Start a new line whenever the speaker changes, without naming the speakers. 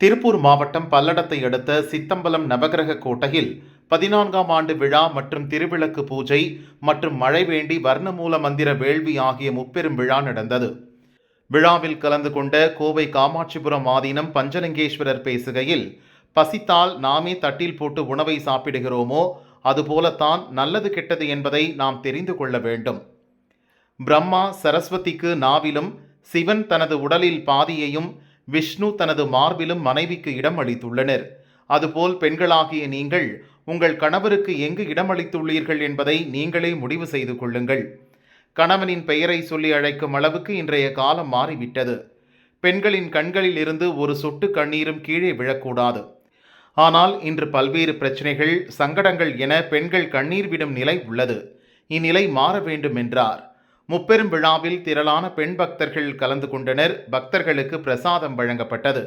திருப்பூர் மாவட்டம் பல்லடத்தை அடுத்த சித்தம்பலம் நவகிரக கோட்டையில் பதினான்காம் ஆண்டு விழா மற்றும் திருவிளக்கு பூஜை மற்றும் மழை வேண்டி வர்ணமூல மந்திர வேள்வி ஆகிய முப்பெரும் விழா நடந்தது. விழாவில் கலந்து கொண்ட கோவை காமாட்சிபுரம் ஆதீனம் பஞ்சலிங்கேஸ்வரர் பேசுகையில் பசித்தால் நாமே தட்டில் போட்டு உணவை சாப்பிடுகிறோமோ அதுபோலத்தான் நல்லது கெட்டது என்பதை நாம் தெரிந்து கொள்ள வேண்டும். பிரம்மா சரஸ்வதிக்கு நாவிலும் சிவன் தனது உடலில் பாதியையும் விஷ்ணு தனது மார்பிலும் மனைவிக்கு இடம் அளித்துள்ளனர் அதுபோல் பெண்களாகிய நீங்கள் உங்கள் கணவருக்கு எங்கு இடமளித்துள்ளீர்கள் என்பதை நீங்களே முடிவு செய்து கொள்ளுங்கள். கணவனின் பெயரை சொல்லி அழைக்கும் அளவுக்கு இன்றைய காலம் மாறிவிட்டது. பெண்களின் கண்களில் இருந்து ஒரு சொட்டு கண்ணீரும் கீழே விழக்கூடாது. ஆனால் இன்று பல்வேறு பிரச்சனைகள் சங்கடங்கள் என பெண்கள் கண்ணீர் விடும் நிலை உள்ளது. இந்நிலை மாற வேண்டும் என்றார் முப்பெரும் விழாவில் திரளான பெண் பக்தர்கள் கலந்து கொண்டனர். பக்தர்களுக்கு பிரசாதம் வழங்கப்பட்டது.